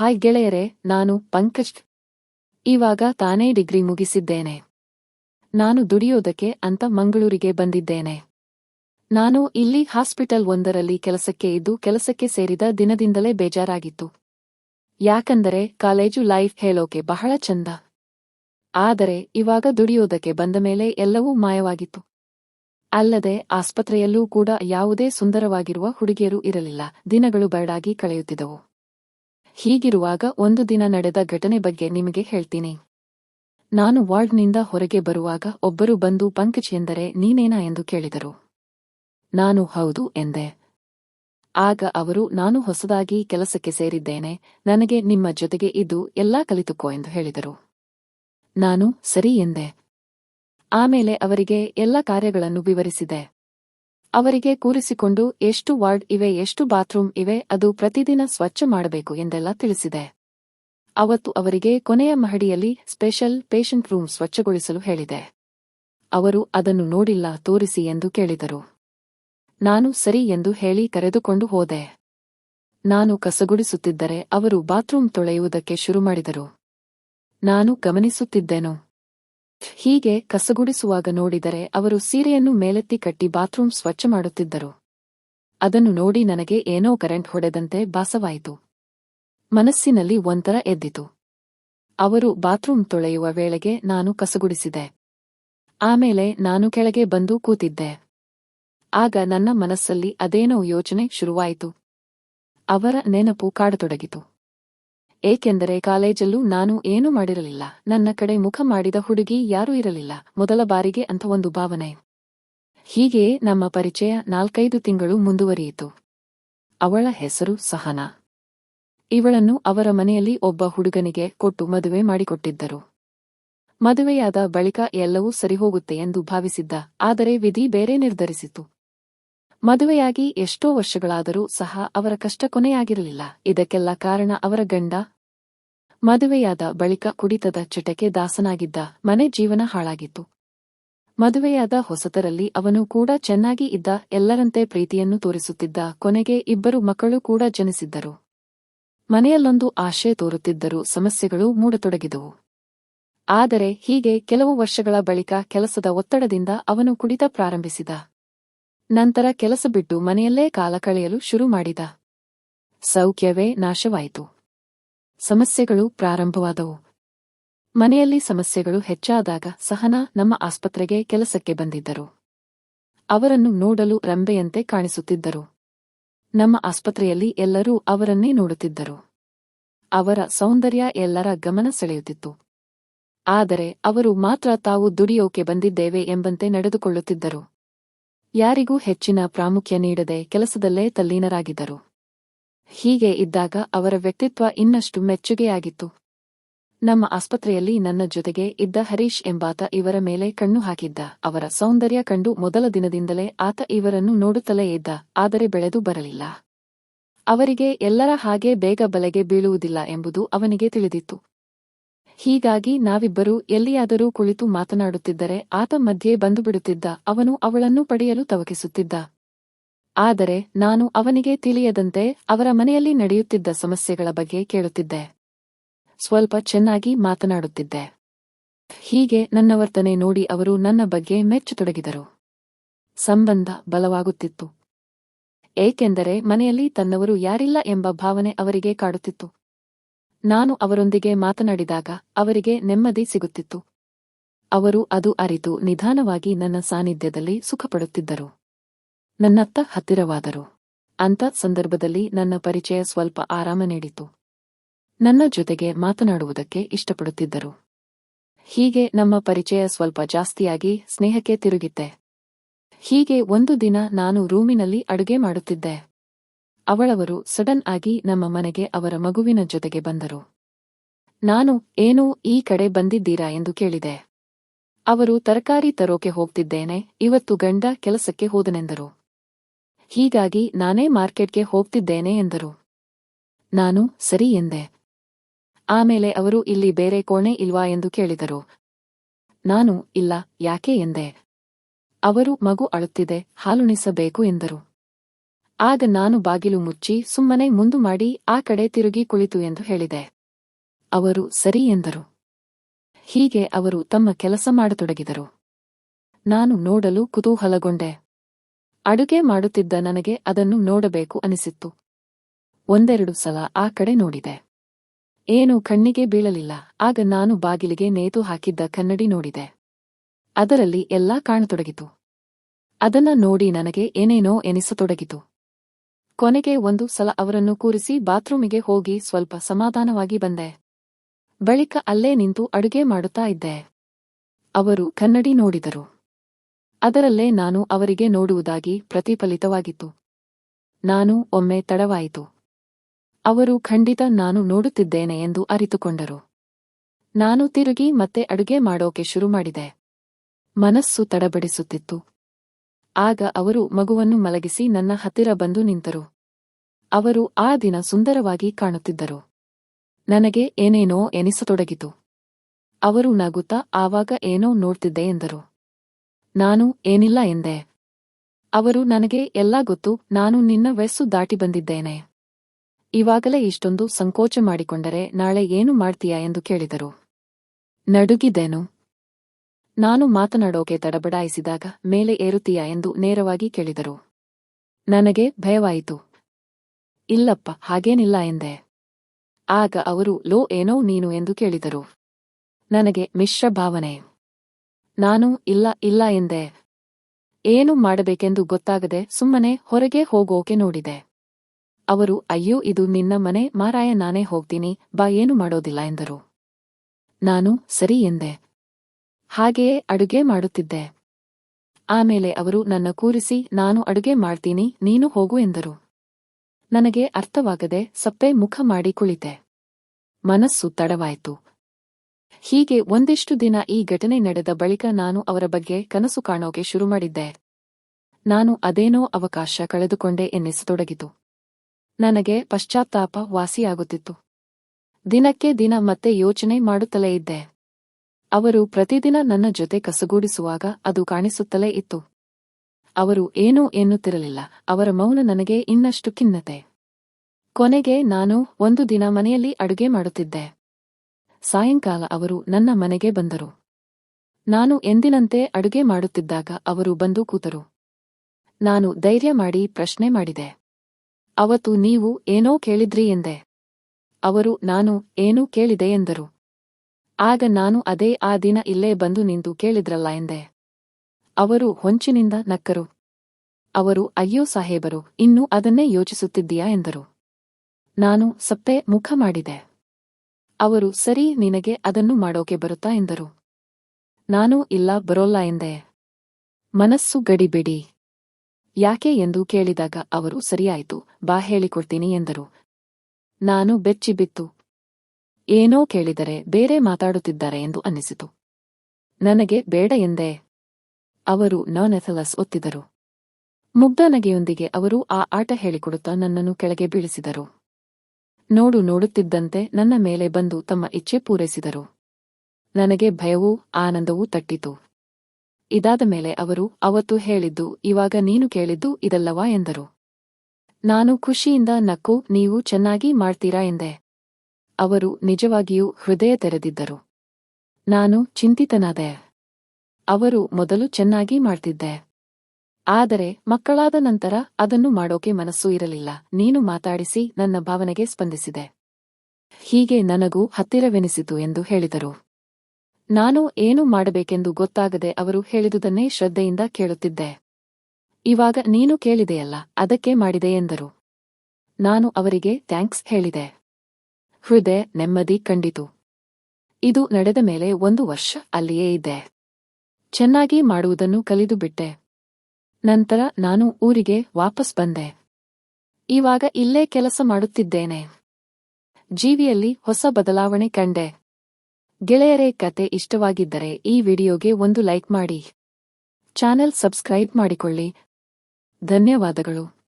Hi ಗೆಳೆಯರೆ, ನಾನು ಪಂಕಜ್. ಇವಾಗ ತಾನೇ ಡಿಗ್ರಿ ಮುಗಿಸಿದ್ದೇನೆ. ನಾನು ದುಡಿಯೋದಕ್ಕೆ ಅಂತ ಮಂಗಳೂರಿಗೆ ಬಂದಿದ್ದೇನೆ. ನಾನು ಇಲ್ಲಿ ಹಾಸ್ಪಿಟಲ್ ಒಂದರಲ್ಲಿ ಕೆಲಸಕ್ಕೆ ಇದ್ದು ಕೆಲಸಕ್ಕೆ ಸೇರಿದ ದಿನದಿಂದಲೇ ಬೇಜಾರಾಗಿತ್ತು. ಯಾಕಂದರೆ ಕಾಲೇಜು ಲೈಫ್ ಹೇಳೋಕೆ ಬಹಳ ಚಂದ. ಆದರೆ ಇವಾಗ ದುಡಿಯೋದಕ್ಕೆ ಬಂದ ಮೇಲೆ ಎಲ್ಲವೂ ಮಾಯವಾಗಿತ್ತು. ಅಲ್ಲದೆ ಆಸ್ಪತ್ರೆಯಲ್ಲೂ ಕೂಡ ಯಾವುದೇ ಸುಂದರವಾಗಿರುವ ಹುಡುಗಿಯರು ಇರಲಿಲ್ಲ, ದಿನಗಳು ಬರಡಾಗಿ ಕಳೆಯುತ್ತಿದ್ದವು. ಹೀಗಿರುವಾಗ ಒಂದು ದಿನ ನಡೆದ ಘಟನೆ ಬಗ್ಗೆ ನಿಮಗೆ ಹೇಳ್ತೀನಿ. ನಾನು ವಾರ್ಡ್ನಿಂದ ಹೊರಗೆ ಬರುವಾಗ ಒಬ್ಬರು ಬಂದು ಪಂಕಜ್ ಎಂದರೆ ನೀನೇನಾ ಎಂದು ಕೇಳಿದರು. ನಾನು ಹೌದು ಎಂದೆ. ಆಗ ಅವರು ನಾನು ಹೊಸದಾಗಿ ಕೆಲಸಕ್ಕೆ ಸೇರಿದ್ದೇನೆ, ನನಗೆ ನಿಮ್ಮ ಜೊತೆಗೆ ಇದ್ದು ಎಲ್ಲಾ ಕಲಿತುಕೋ ಎಂದು ಹೇಳಿದರು. ನಾನು ಸರಿ ಎಂದೆ. ಆಮೇಲೆ ಅವರಿಗೆ ಎಲ್ಲ ಕಾರ್ಯಗಳನ್ನು ವಿವರಿಸಿದೆ. ಅವರಿಗೆ ಕೂರಿಸಿಕೊಂಡು ಎಷ್ಟು ವಾರ್ಡ್ ಇವೆ, ಎಷ್ಟು ಬಾತ್ರೂಮ್ ಇವೆ, ಅದು ಪ್ರತಿದಿನ ಸ್ವಚ್ಛ ಮಾಡಬೇಕು ಎಂದೆಲ್ಲ ತಿಳಿಸಿದೆ. ಅವತ್ತು ಅವರಿಗೆ ಕೊನೆಯ ಮಹಡಿಯಲ್ಲಿ ಸ್ಪೆಷಲ್ ಪೇಷಂಟ್ ರೂಮ್ ಸ್ವಚ್ಛಗೊಳಿಸಲು ಹೇಳಿದೆ. ಅವರು ಅದನ್ನು ನೋಡಿಲ್ಲ, ತೋರಿಸಿ ಎಂದು ಕೇಳಿದರು. ನಾನು ಸರಿ ಎಂದು ಹೇಳಿ ಕರೆದುಕೊಂಡು ಹೋದೆ. ನಾನು ಕಸಗುಡಿಸುತ್ತಿದ್ದರೆ ಅವರು ಬಾತ್ರೂಮ್ ತೊಳೆಯುವುದಕ್ಕೆ ಶುರು ಮಾಡಿದರು. ನಾನು ಗಮನಿಸುತ್ತಿದ್ದೆನು? ಹೀಗೆ ಕಸಗುಡಿಸುವಾಗ ನೋಡಿದರೆ ಅವರು ಸೀರೆಯನ್ನು ಮೇಲೆತ್ತಿ ಕಟ್ಟಿ ಬಾತ್ರೂಮ್ ಸ್ವಚ್ಛ ಮಾಡುತ್ತಿದ್ದರು. ಅದನ್ನು ನೋಡಿ ನನಗೆ ಏನೋ ಕರೆಂಟ್ ಹೊಡೆದಂತೆ ಭಾಸವಾಯಿತು. ಮನಸ್ಸಿನಲ್ಲಿ ಒಂಥರ ಎದ್ದಿತು. ಅವರು ಬಾತ್ರೂಮ್ ತೊಳೆಯುವ ವೇಳೆಗೆ ನಾನು ಕಸಗುಡಿಸಿದೆ. ಆಮೇಲೆ ನಾನು ಕೆಳಗೆ ಬಂದು ಕೂತಿದ್ದೆ. ಆಗ ನನ್ನ ಮನಸ್ಸಲ್ಲಿ ಅದೇನೋ ಯೋಚನೆ ಶುರುವಾಯಿತು. ಅವರ ನೆನಪು ಕಾಡತೊಡಗಿತು. ಏಕೆಂದರೆ ಕಾಲೇಜಲ್ಲೂ ನಾನು ಏನೂ ಮಾಡಿರಲಿಲ್ಲ. ನನ್ನ ಕಡೆ ಮುಖ ಮಾಡಿದ ಹುಡುಗಿ ಯಾರೂ ಇರಲಿಲ್ಲ. ಮೊದಲ ಬಾರಿಗೆ ಅಂತ ಒಂದು ಭಾವನೆ. ಹೀಗೆ ನಮ್ಮ ಪರಿಚಯ ನಾಲ್ಕೈದು ತಿಂಗಳು ಮುಂದುವರಿಯಿತು. ಅವಳ ಹೆಸರು ಸಹನಾ. ಇವಳನ್ನು ಅವರ ಮನೆಯಲ್ಲಿ ಒಬ್ಬ ಹುಡುಗನಿಗೆ ಕೊಟ್ಟು ಮದುವೆ ಮಾಡಿಕೊಟ್ಟಿದ್ದರು. ಮದುವೆಯಾದ ಬಳಿಕ ಎಲ್ಲವೂ ಸರಿಹೋಗುತ್ತೆ ಎಂದು ಭಾವಿಸಿದ್ದ, ಆದರೆ ವಿಧಿ ಬೇರೆ ನಿರ್ಧರಿಸಿತು. ಮದುವೆಯಾಗಿ ಎಷ್ಟೋ ವರ್ಷಗಳಾದರೂ ಸಹ ಅವರ ಕಷ್ಟ ಕೊನೆಯಾಗಿರಲಿಲ್ಲ. ಇದಕ್ಕೆಲ್ಲ ಕಾರಣ ಅವರ ಗಂಡ. ಮದುವೆಯಾದ ಬಳಿಕ ಕುಡಿತದ ಚಟಕ್ಕೆ ದಾಸನಾಗಿದ್ದ ಮನೆ ಜೀವನ ಹಾಳಾಗಿತ್ತು. ಮದುವೆಯಾದ ಹೊಸತರಲ್ಲಿ ಅವನು ಕೂಡ ಚೆನ್ನಾಗಿ ಇದ್ದ ಎಲ್ಲರಂತೆ ಪ್ರೀತಿಯನ್ನು ತೋರಿಸುತ್ತಿದ್ದ ಕೊನೆಗೆ ಇಬ್ಬರು ಮಕ್ಕಳು ಕೂಡ ಜನಿಸಿದ್ದರು. ಮನೆಯಲ್ಲೊಂದು ಆಶೆ ತೋರುತ್ತಿದ್ದರೂ ಸಮಸ್ಯೆಗಳು ಮೂಡತೊಡಗಿದವು. ಆದರೆ ಹೀಗೆ ಕೆಲವು ವರ್ಷಗಳ ಬಳಿಕ ಕೆಲಸದ ಒತ್ತಡದಿಂದ ಅವನು ಕುಡಿತ ಪ್ರಾರಂಭಿಸಿದ. ನಂತರ ಕೆಲಸ ಬಿಟ್ಟು ಮನೆಯಲ್ಲೇ ಕಾಲ ಕಳೆಯಲು ಶುರು ಮಾಡಿದ. ಸೌಖ್ಯವೇ ನಾಶವಾಯಿತು. ಸಮಸ್ಯೆಗಳು ಪ್ರಾರಂಭವಾದವು. ಮನೆಯಲ್ಲಿ ಸಮಸ್ಯೆಗಳು ಹೆಚ್ಚಾದಾಗ ಸಹನಾ ನಮ್ಮ ಆಸ್ಪತ್ರೆಗೆ ಕೆಲಸಕ್ಕೆ ಬಂದಿದ್ದರು. ಅವರನ್ನು ನೋಡಲು ರಂಬೆಯಂತೆ ಕಾಣಿಸುತ್ತಿದ್ದರು. ನಮ್ಮ ಆಸ್ಪತ್ರೆಯಲ್ಲಿ ಎಲ್ಲರೂ ಅವರನ್ನೇ ನೋಡುತ್ತಿದ್ದರು. ಅವರ ಸೌಂದರ್ಯ ಎಲ್ಲರ ಗಮನ ಸೆಳೆಯುತ್ತಿತ್ತು. ಆದರೆ ಅವರು ಮಾತ್ರ ತಾವು ದುಡಿಯೋಕೆ ಬಂದಿದ್ದೇವೆ ಎಂಬಂತೆ ನಡೆದುಕೊಳ್ಳುತ್ತಿದ್ದರು. ಯಾರಿಗೂ ಹೆಚ್ಚಿನ ಪ್ರಾಮುಖ್ಯ ನೀಡದೆ ಕೆಲಸದಲ್ಲೇ ತಲ್ಲೀನರಾಗಿದ್ದರು. ಹೀಗೆ ಇದ್ದಾಗ ಅವರ ವ್ಯಕ್ತಿತ್ವ ಇನ್ನಷ್ಟು ಮೆಚ್ಚುಗೆಯಾಗಿತ್ತು. ನಮ್ಮ ಆಸ್ಪತ್ರೆಯಲ್ಲಿ ನನ್ನ ಜೊತೆಗೆ ಇದ್ದ ಹರೀಶ್ ಎಂಬಾತ ಇವರ ಮೇಲೆ ಕಣ್ಣು ಹಾಕಿದ್ದ. ಅವರ ಸೌಂದರ್ಯ ಕಂಡು ಮೊದಲ ದಿನದಿಂದಲೇ ಆತ ಇವರನ್ನು ನೋಡುತ್ತಲೇ ಇದ್ದ, ಆದರೆ ಬೆಳೆದು ಬರಲಿಲ್ಲ. ಅವರಿಗೆ ಎಲ್ಲರ ಹಾಗೆ ಬೇಗ ಬಲೆಗೆ ಬೀಳುವುದಿಲ್ಲ ಎಂಬುದು ಅವನಿಗೆ ತಿಳಿದಿತ್ತು. ಹೀಗಾಗಿ ನಾವಿಬ್ಬರೂ ಎಲ್ಲಿಯಾದರೂ ಕುಳಿತು ಮಾತನಾಡುತ್ತಿದ್ದರೆ ಆತ ಮಧ್ಯೆ ಬಂದುಬಿಡುತ್ತಿದ್ದ ಅವನು ಅವಳನ್ನು ಪಡೆಯಲು ತವಕಿಸುತ್ತಿದ್ದ. ಆದರೆ ನಾನು ಅವನಿಗೆ ತಿಳಿಯದಂತೆ ಅವರ ಮನೆಯಲ್ಲಿ ನಡೆಯುತ್ತಿದ್ದ ಸಮಸ್ಯೆಗಳ ಬಗ್ಗೆ ಕೇಳುತ್ತಿದ್ದೆ. ಸ್ವಲ್ಪ ಚೆನ್ನಾಗಿ ಮಾತನಾಡುತ್ತಿದ್ದೆ. ಹೀಗೆ ನನ್ನ ವರ್ತನೆ ನೋಡಿ ಅವರು ನನ್ನ ಬಗ್ಗೆ ಮೆಚ್ಚತೊಡಗಿದರು. ಸಂಬಂಧ ಬಲವಾಗುತ್ತಿತ್ತು. ಏಕೆಂದರೆ ಮನೆಯಲ್ಲಿ ತನ್ನವರು ಯಾರಿಲ್ಲ ಎಂಬ ಭಾವನೆ ಅವರಿಗೆ ಕಾಡುತ್ತಿತ್ತು. ನಾನು ಅವರೊಂದಿಗೆ ಮಾತನಾಡಿದಾಗ ಅವರಿಗೆ ನೆಮ್ಮದಿ ಸಿಗುತ್ತಿತ್ತು. ಅವರು ಅದು ಅರಿತು ನಿಧಾನವಾಗಿ ನನ್ನ ಸಾನ್ನಿಧ್ಯದಲ್ಲಿ ಸುಖಪಡುತ್ತಿದ್ದರು. ನನ್ನತ್ತ ಹತ್ತಿರವಾದರು. ಅಂಥ ಸಂದರ್ಭದಲ್ಲಿ ನನ್ನ ಪರಿಚಯ ಸ್ವಲ್ಪ ಆರಾಮ ನೀಡಿತು. ನನ್ನ ಜೊತೆಗೆ ಮಾತನಾಡುವುದಕ್ಕೆ ಇಷ್ಟಪಡುತ್ತಿದ್ದರು. ಹೀಗೆ ನಮ್ಮ ಪರಿಚಯ ಸ್ವಲ್ಪ ಜಾಸ್ತಿಯಾಗಿ ಸ್ನೇಹಕ್ಕೆ ತಿರುಗಿದ್ದೆ ಹೀಗೆ ಒಂದು ದಿನ ನಾನು ರೂಮಿನಲ್ಲಿ ಅಡುಗೆ ಮಾಡುತ್ತಿದ್ದೆ. ಅವಳವರು ಸಡನ್ ಆಗಿ ನಮ್ಮ ಮನೆಗೆ ಅವರ ಮಗುವಿನ ಜೊತೆಗೆ ಬಂದರು. ನಾನು, ಏನೂ ಈ ಕಡೆ ಬಂದಿದ್ದೀರಾ? ಎಂದು ಕೇಳಿದೆ. ಅವರು, ತರಕಾರಿ ತರೋಕೆ ಹೋಗ್ತಿದ್ದೇನೆ, ಇವತ್ತು ಗಂಡ ಕೆಲಸಕ್ಕೆ ಹೋದನೆಂದರು. ಹೀಗಾಗಿ ನಾನೇ ಮಾರ್ಕೆಟ್ಗೆ ಹೋಗ್ತಿದ್ದೇನೆ, ಎಂದರು. ನಾನು, ಸರಿ, ಎಂದೆ. ಆಮೇಲೆ ಅವರು, ಇಲ್ಲಿ ಬೇರೆ ಕೋಣೆ ಇಲ್ವಾ? ಎಂದು ಕೇಳಿದರು. ನಾನು, ಇಲ್ಲ, ಯಾಕೆ? ಎಂದೆ. ಅವರು, ಮಗು ಅಳುತ್ತಿದೆ, ಹಾಲುಣಿಸಬೇಕು, ಎಂದರು. ಆಗ ನಾನು ಬಾಗಿಲು ಮುಚ್ಚಿ ಸುಮ್ಮನೆ ಮುಂದು ಮಾಡಿ ಆ ಕಡೆ ತಿರುಗಿ ಕುಳಿತು ಎಂದು ಹೇಳಿದೆ. ಅವರು ಸರಿ ಎಂದರು. ಹೀಗೆ ಅವರು ತಮ್ಮ ಕೆಲಸ ಮಾಡತೊಡಗಿದರು. ನಾನು ನೋಡಲು ಕುತೂಹಲಗೊಂಡೆ. ಅಡುಗೆ ಮಾಡುತ್ತಿದ್ದ ನನಗೆ ಅದನ್ನು ನೋಡಬೇಕು ಅನಿಸಿತ್ತು. ಒಂದೆರಡು ಸಲ ಆ ಕಡೆ ನೋಡಿದೆ. ಏನು ಕಣ್ಣಿಗೆ ಬೀಳಲಿಲ್ಲ. ಆಗ ನಾನು ಬಾಗಿಲಿಗೆ ನೇತು ಹಾಕಿದ್ದ ಕನ್ನಡಿ ನೋಡಿದೆ. ಅದರಲ್ಲಿ ಎಲ್ಲಾ ಕಾಣತೊಡಗಿತು. ಅದನ್ನ ನೋಡಿ ನನಗೆ ಏನೇನೋ ಎನಿಸತೊಡಗಿತು. ಕೊನೆಗೆ ಒಂದು ಸಲ ಅವರನ್ನು ಕೂರಿಸಿ ಬಾತ್ರೂಮಿಗೆ ಹೋಗಿ ಸ್ವಲ್ಪ ಸಮಾಧಾನವಾಗಿ ಬಂದೆ. ಬಳಿಕ ಅಲ್ಲೇ ನಿಂತು ಅಡುಗೆ ಮಾಡುತ್ತಾ ಇದ್ದೆ. ಅವರು ಕನ್ನಡಿ ನೋಡಿದರು. ಅದರಲ್ಲೇ ನಾನು ಅವರಿಗೆ ನೋಡುವುದಾಗಿ ಪ್ರತಿಫಲಿತವಾಗಿತ್ತು. ನಾನು ಒಮ್ಮೆ ತಡವಾಯಿತು. ಅವರು ಖಂಡಿತ ನಾನು ನೋಡುತ್ತಿದ್ದೇನೆ ಎಂದು ಅರಿತುಕೊಂಡರು. ನಾನು ತಿರುಗಿ ಮತ್ತೆ ಅಡುಗೆ ಮಾಡೋಕೆ ಶುರು ಮಾಡಿದೆ. ಮನಸ್ಸು ತಡಬಡಿಸುತ್ತಿತ್ತು. ಆಗ ಅವರು ಮಗುವನ್ನು ಮಲಗಿಸಿ ನನ್ನ ಹತ್ತಿರ ಬಂದು ನಿಂತರು. ಅವರು ಆ ದಿನ ಸುಂದರವಾಗಿ ಕಾಣುತ್ತಿದ್ದರು. ನನಗೆ ಏನೇನೋ ಎನಿಸತೊಡಗಿತು. ಅವರು ನಗುತ್ತಾ ಆವಾಗ ಏನೋ ನೋಡ್ತಿದ್ದೆ ಎಂದರು. ನಾನು ಏನಿಲ್ಲ ಎಂದೆ. ಅವರು ನನಗೆ ಎಲ್ಲ ಗೊತ್ತು, ನಾನು ನಿನ್ನ ವಯಸ್ಸು ದಾಟಿ ಬಂದಿದ್ದೇನೆ. ಇವಾಗಲೇ ಇಷ್ಟೊಂದು ಸಂಕೋಚ ಮಾಡಿಕೊಂಡರೆ ನಾಳೆ ಏನು ಮಾಡ್ತೀಯಾ ಎಂದು ಕೇಳಿದರು. ನಡುಗಿದ್ದೇನು ನಾನು ಮಾತನಾಡೋಕೆ ತಡಬಡಾಯಿಸಿದಾಗ ಮೇಲೆ ಏರುತ್ತೀಯಾ ಎಂದು ನೇರವಾಗಿ ಕೇಳಿದರು. ನನಗೆ ಭಯವಾಯಿತು. ಇಲ್ಲಪ್ಪ, ಹಾಗೇನಿಲ್ಲ ಎಂದೆ. ಆಗ ಅವರು, ಲೋ, ಏನೋ ನೀನು ಎಂದು ಕೇಳಿದರು. ನನಗೆ ಮಿಶ್ರ ಭಾವನೆ. ನಾನು, ಇಲ್ಲ ಇಲ್ಲ ಎಂದೆ. ಏನು ಮಾಡಬೇಕೆಂದು ಗೊತ್ತಾಗದೆ ಸುಮ್ಮನೆ ಹೊರಗೆ ಹೋಗೋಕೆ ನೋಡಿದೆ. ಅವರು, ಅಯ್ಯೋ, ಇದು ನಿನ್ನ ಮನೆ, ಮಾರಾಯ, ನಾನೇ ಹೋಗ್ತೀನಿ, ಬಾ, ಏನು ಮಾಡೋದಿಲ್ಲ ಎಂದರು. ನಾನು, ಸರಿ ಎಂದೆ. ಹಾಗೆಯೇ ಅಡುಗೆ ಮಾಡುತ್ತಿದ್ದೆ. ಆಮೇಲೆ ಅವರು ನನ್ನ ಕೂರಿಸಿ, ನಾನು ಅಡುಗೆ ಮಾಡ್ತೀನಿ, ನೀನು ಹೋಗು ಎಂದರು. ನನಗೆ ಅರ್ಥವಾಗದೆ ಸಪ್ಪೆ ಮುಖ ಮಾಡಿ ಕುಳಿತೆ. ಮನಸ್ಸು ತಡವಾಯಿತು. ಹೀಗೆ ಒಂದಿಷ್ಟು ದಿನ ಈ ಘಟನೆ ನಡೆದ ಬಳಿಕ ನಾನು ಅವರ ಬಗ್ಗೆ ಕನಸು ಕಾಣೋಕೆ ಶುರು ಮಾಡಿದ್ದೆ. ನಾನು ಅದೇನೋ ಅವಕಾಶ ಕಳೆದುಕೊಂಡೆ ಎನ್ನಿಸತೊಡಗಿತು. ನನಗೆ ಪಶ್ಚಾತ್ತಾಪ ವಾಸಿಯಾಗುತ್ತಿತ್ತು. ದಿನಕ್ಕೆ ದಿನ ಮತ್ತೆ ಯೋಚನೆ ಮಾಡುತ್ತಲೇ ಇದ್ದೆ. ಅವರು ಪ್ರತಿದಿನ ನನ್ನ ಜೊತೆ ಕಸಗೂಡಿಸುವಾಗ ಅದು ಕಾಣಿಸುತ್ತಲೇ ಇತ್ತು. ಅವರು ಏನೂ ಎನ್ನುತ್ತಿರಲಿಲ್ಲ. ಅವರ ಮೌನ ನನಗೆ ಇನ್ನಷ್ಟು ಖಿನ್ನತೆ. ಕೊನೆಗೆ ನಾನು ಒಂದು ದಿನ ಮನೆಯಲ್ಲಿ ಅಡುಗೆ ಮಾಡುತ್ತಿದ್ದೆ. ಸಾಯಂಕಾಲ ಅವರು ನನ್ನ ಮನೆಗೆ ಬಂದರು. ನಾನು ಎಂದಿನಂತೆ ಅಡುಗೆ ಮಾಡುತ್ತಿದ್ದಾಗ ಅವರು ಬಂದು ಕೂತರು. ನಾನು ಧೈರ್ಯ ಮಾಡಿ ಪ್ರಶ್ನೆ ಮಾಡಿದೆ. ಅವತ್ತು ನೀವು ಏನೋ ಕೇಳಿದ್ರಿ ಎಂದೆ. ಅವರು ನಾನು ಏನೂ ಕೇಳಿದೆ ಎಂದರು. ಆಗ ನಾನು ಅದೇ ಆ ದಿನ ಇಲ್ಲೇ ಬಂದು ನಿಂತು ಕೇಳಿದ್ರಲ್ಲ ಎಂದೆ. ಅವರು ಹೊಂಚಿನಿಂದ ನಕ್ಕರು. ಅವರು, ಅಯ್ಯೋ ಸಾಹೇಬರು, ಇನ್ನೂ ಅದನ್ನೇ ಯೋಚಿಸುತ್ತಿದ್ದೀಯಾ ಎಂದರು. ನಾನು, ಸಪ್ಪೆ, ಮುಖ ಮಾಡಿದೆ. ಅವರು, ಸರಿ, ನಿನಗೆ ಅದನ್ನು ಮಾಡೋಕೆ ಬರುತ್ತಾ ಎಂದರು. ನಾನು, ಇಲ್ಲ, ಬರೋಲ್ಲ ಎಂದೆ. ಮನಸ್ಸು ಗಡಿಬಿಡಿ. ಯಾಕೆ ಎಂದು ಕೇಳಿದಾಗ ಅವರು, ಸರಿಯಾಯಿತು, ಬಾ ಹೇಳಿಕೊಡ್ತೀನಿ ಎಂದರು. ನಾನು ಬೆಚ್ಚಿಬಿತ್ತು. ಏನೋ ಕೇಳಿದರೆ ಬೇರೆ ಮಾತಾಡುತ್ತಿದ್ದಾರೆ ಎಂದು ಅನ್ನಿಸಿತು. ನನಗೆ ಬೇಡ ಎಂದೆ. ಅವರು ನಾನೆಥಲಸ್ ಒತ್ತಿದರು. ಮುಗ್ಧ ನಗೆಯೊಂದಿಗೆ ಅವರು ಆ ಆಟ ಹೇಳಿಕೊಡುತ್ತಾ ನನ್ನನ್ನು ಕೆಳಗೆ ಬೀಳಿಸಿದರು. ನೋಡು ನೋಡುತ್ತಿದ್ದಂತೆ ನನ್ನ ಮೇಲೆ ಬಂದು ತಮ್ಮ ಇಚ್ಛೆ ಪೂರೈಸಿದರು. ನನಗೆ ಭಯವೂ ಆನಂದವೂ ತಟ್ಟಿತು. ಇದಾದ ಮೇಲೆ ಅವರು ಅವತ್ತು ಹೇಳಿದ್ದು, ಇವಾಗ ನೀನು ಕೇಳಿದ್ದು ಇದಲ್ಲವಾ ಎಂದರು. ನಾನು ಖುಷಿಯಿಂದ ನಕ್ಕು, ನೀವು ಚೆನ್ನಾಗಿ ಮಾಡ್ತೀರಾ ಎಂದೆ. ಅವರು ನಿಜವಾಗಿಯೂ ಹೃದಯ ತೆರೆದಿದ್ದರು. ನಾನು ಚಿಂತಿತನಾದೆ. ಅವರು ಮೊದಲು ಚೆನ್ನಾಗಿ ಮಾಡ್ತಿದ್ದೆ. ಆದರೆ ಮಕ್ಕಳಾದ ನಂತರ ಅದನ್ನು ಮಾಡೋಕೆ ಮನಸ್ಸು ಇರಲಿಲ್ಲ. ನೀನು ಮಾತಾಡಿಸಿ ನನ್ನ ಭಾವನೆಗೆ ಸ್ಪಂದಿಸಿದೆ. ಹೀಗೆ ನನಗೂ ಹತ್ತಿರವೆನಿಸಿತು ಎಂದು ಹೇಳಿದರು. ನಾನು ಏನು ಮಾಡಬೇಕೆಂದು ಗೊತ್ತಾಗದೆ ಅವರು ಹೇಳಿದುದನ್ನೇ ಶ್ರದ್ಧೆಯಿಂದ ಕೇಳುತ್ತಿದ್ದೆ. ಇವಾಗ ನೀನು ಕೇಳಿದೆಯಲ್ಲ, ಅದಕ್ಕೆ ಮಾಡಿದೆ ಎಂದರು. ನಾನು ಅವರಿಗೆ ಥ್ಯಾಂಕ್ಸ್ ಹೇಳಿದೆ. ಹೃದಯ ನೆಮ್ಮದಿ ಕಂಡಿತು. ಇದು ನಡೆದ ಮೇಲೆ ಒಂದು ವರ್ಷ ಅಲ್ಲಿಯೇ ಇದ್ದೆ. ಚೆನ್ನಾಗಿ ಮಾಡುವುದನ್ನು ಕಲಿದು ಬಿಟ್ಟೆ. ನಂತರ ನಾನು ಊರಿಗೆ ವಾಪಸ್ ಬಂದೆ. ಇವಾಗ ಇಲ್ಲೇ ಕೆಲಸ ಮಾಡುತ್ತಿದ್ದೇನೆ. ಜೀವಿಯಲ್ಲಿ ಹೊಸ ಬದಲಾವಣೆ ಕಂಡೆ. ಗೆಳೆಯರೇ, ಕತೆ ಇಷ್ಟವಾಗಿದ್ದರೆ ಈ ವಿಡಿಯೋಗೆ ಒಂದು ಲೈಕ್ ಮಾಡಿ. ಚಾನೆಲ್ ಸಬ್ಸ್ಕ್ರೈಬ್ ಮಾಡಿಕೊಳ್ಳಿ. ಧನ್ಯವಾದಗಳು.